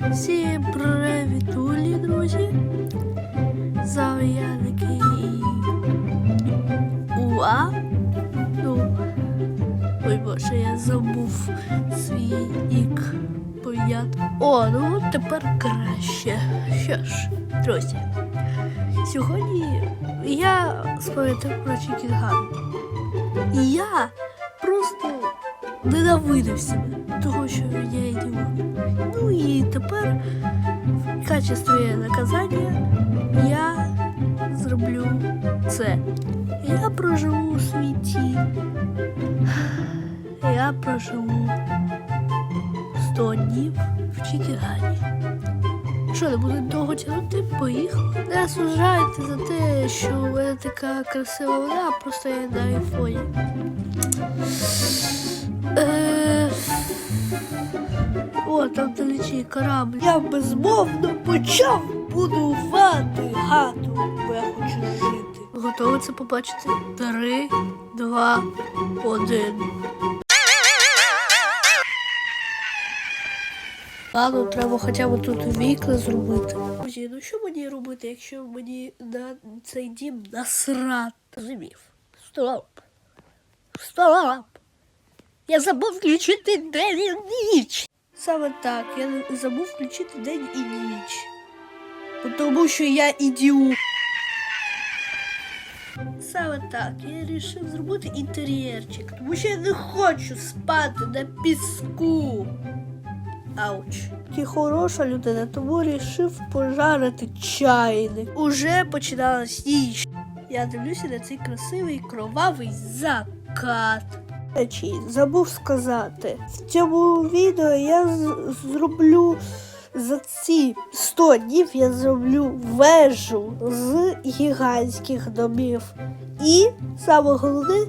Всім привітулі, друзі! З вами я Уа. Ну, ой боже, я забув свій нік понят. О, ну тепер краще. Що ж, друзі, сьогодні я спам'ятав про Чікінган. І я просто ненавидив себе, тепер в качестві наказання я зроблю це. Я проживу у світі. Я проживу 100 днів в Чікігані. Що, не буду довго тягнути? Поїхали. Не осуждайте за те, що в мене така красива вода, просто я на айфоні. Е, О, там далечі корабль. Я безмовно почав будувати хату, бо я хочу жити. Готові це побачити? Три, два, один. Ладно, треба хоча б тут вікна зробити. Друзі, ну що мені робити, якщо мені на цей дім насрати? Зрозумів. Стоп. Стоп. Я забув включити день і ніч. Саме так, я забув включити день і ніч. Тому що я ідіот. Саме так, я вирішив зробити інтер'єрчик, тому що я не хочу спати на піску. Ауч. Ти хороша людина, тому вирішив пожарити чайник. Уже починалась ніч. Я дивлюся на цей красивий кровавий закат. Речі, забув сказати. В цьому відео я зроблю за ці 100 днів я зроблю вежу з гігантських домів. І саме головне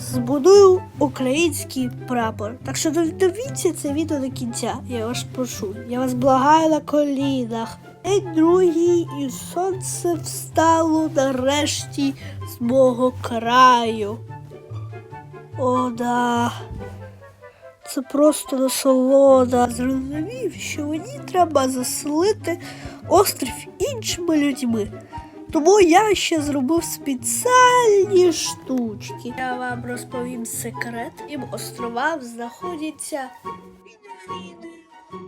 збудую український прапор. Так що дивіться це відео до кінця. Я вас прошу. Я вас благаю на колінах. День другий і сонце встало нарешті з мого краю. О, да. Це просто насолода. Зрозумів, що мені треба заселити острів іншими людьми. Тому я ще зробив спеціальні штучки. Я вам розповім секрет. Тим островам знаходяться.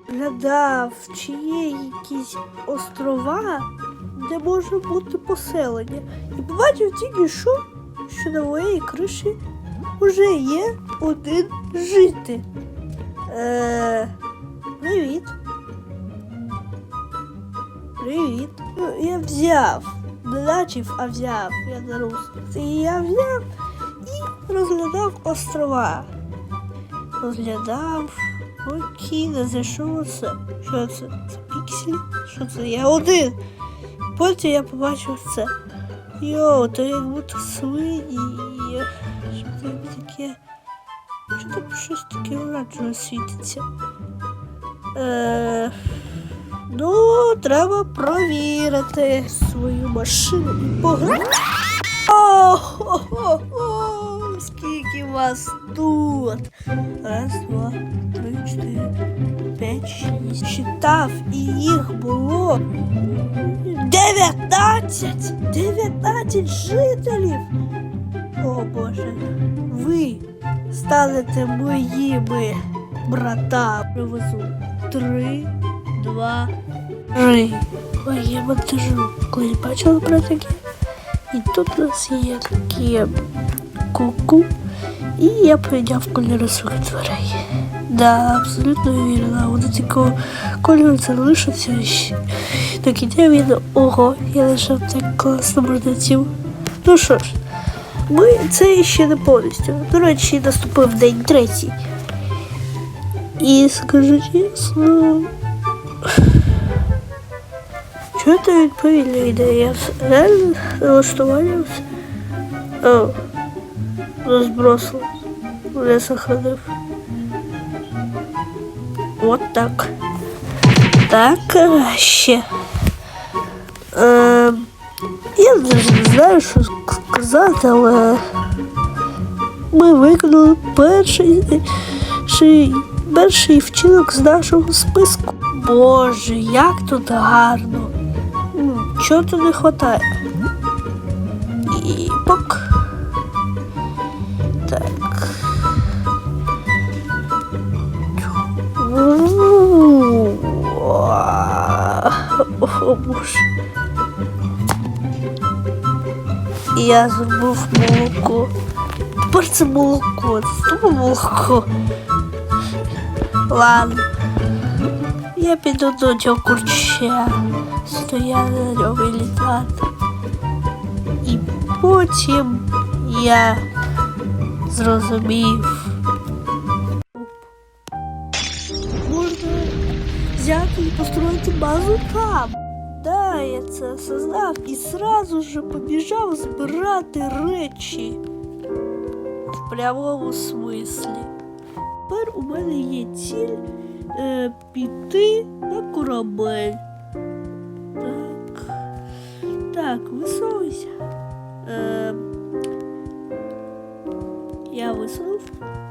Глядав, чи є якісь острова, де може бути поселення. І побачив тільки що, що на моїй криші вже є один житель. Е, привіт. Привіт. Ну, я взяв. Не а взяв. Я на. І я взяв і розглядав острова. Розглядав. Окей, не за що це? Що це? Це пікселі? Що це? Я один. Потім я побачив це. Йоу, то як будто свині. Що це таке? Що там щось таке вражено світиться? Е, ну, треба провірити свою машину і пограти. О-хо-хо-хо! Скільки вас тут? Раз, два, три, чотири, п'ять, шість. Считав, і їх було дев'ятнадцять! Дев'ятнадцять жителів! О Боже, ви станете моїми братами. Привезу. Три, два, три. Ой, я монтажу. Коли бачила про? І тут у нас є такі куку. І я прийняв кольори своїх дверей. Да, абсолютно вірно. Вони такого кольору це лишиться. До кінця він ого, я лишив так класно бардаців. Ну що ж, ми це ще не повністю. До речі, наступив день третій. І скажу чесно. Чого ти відповідно йде? Я реально налаштувався. О, розбросилось. Не сохранив. От так. Так, ще. Е, я не знаю, що сказати, але ми виконали перший, перший, перший вчинок з нашого списку. Боже, як тут гарно. Чого тут не вистачає? І пок. Так. О, боже. Я зробив молоко. Тепер це молоко, це знову молоко. Ладно. Я піду до цього курча. Стояти на ньому і літати. І потім я зрозумів. Можна взяти і построїти базу там. Да, я це осознав і сразу же побіжав збирати речі. В прямому смислі. Тепер у мене є ціль е, піти на корабель. Так. Так, висовуйся. Е, я висунув.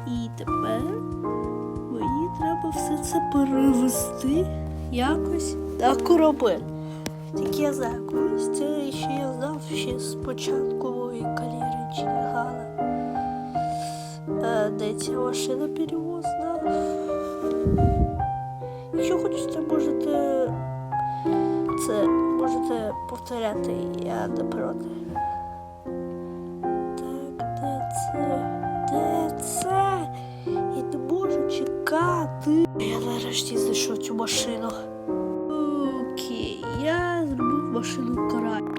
І тепер мені треба все це перевести якось на корабель. Тільки я знаю, колись це ще я знав ще з початкової кар'єри Чігала. Е, де ця машина перевозна. Якщо хочете, можете це можете повторяти, я не проти. Так, де це? Можу ти. Я нарешті знайшов цю машину. Окей, я зробив машину карай.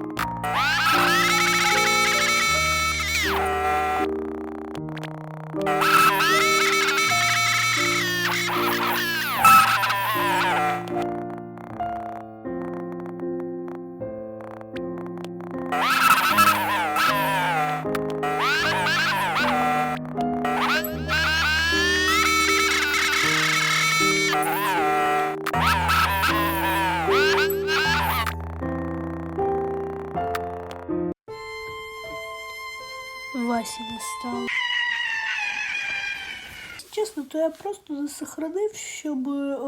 Стало. Чесно, то я просто не сохранив, щоб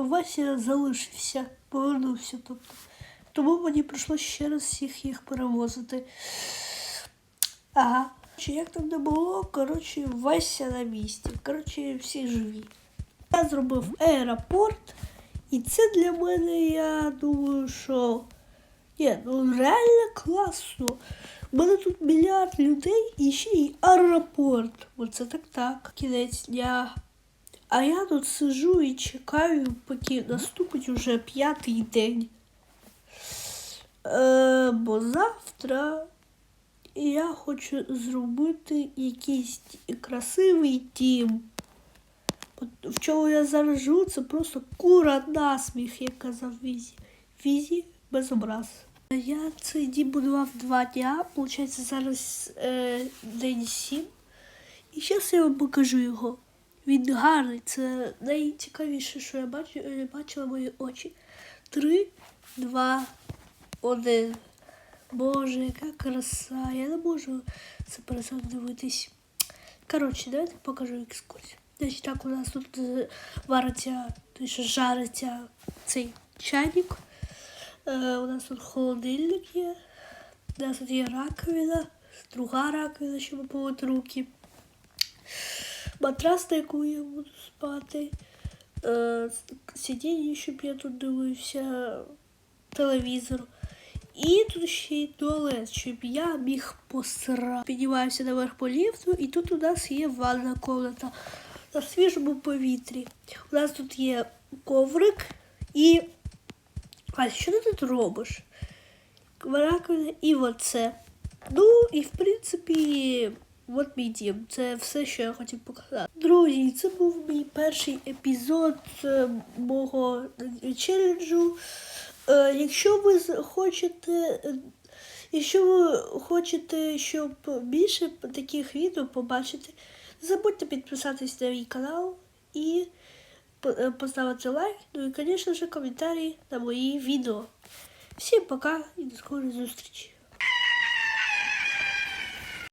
Вася залишився, повернувся. Тобто. Тому мені прийшлося ще раз всіх їх перевозити. Ага. Чи як там не було, коротше, Вася на місці. Коротше, всі живі. Я зробив аеропорт, і це для мене, я думаю, що ні, ну реально класно. У мене тут мільярд людей і ще й аеропорт. Оце так так. Кінець дня. А я тут сижу і чекаю, поки наступить уже п'ятий день. Е, бо завтра я хочу зробити якийсь красивий дім. В чому я зараз живу, це просто кура насміх, як казав Візі. Візі без образ. Я цей дім будував два дня, виходить, зараз е, день сім. І зараз я вам покажу його. Він гарний, це найцікавіше, що я бачу, е, бачила мої очі. Три, два, один. Боже, яка краса. Я не можу це перестати дивитись. Коротше, давайте покажу екскурсію. Значить, так у нас тут е, вариться, жариться цей чайник. Е, у нас тут холодильник є. У нас тут є раковина, друга раковина, щоб помити руки. Матрас, на яку я буду спати. Е, сидіння, щоб я тут дивився, телевізор. І тут ще й туалет, щоб я міг посрати. Піднімаюся наверх по ліфту, і тут у нас є ванна комната на свіжому повітрі. У нас тут є коврик і. А що ти тут робиш? Раковина і оце. Ну, і в принципі, от мій дім. Це все, що я хотів показати. Друзі, це був мій перший епізод е, мого челенджу. Е, якщо ви хочете. е, Якщо ви хочете, щоб більше таких відео побачити, не забудьте підписатись на мій канал і е, поставити лайк, ну і, звісно ж, коментарі на мої відео. Всім пока і до скорої зустрічі!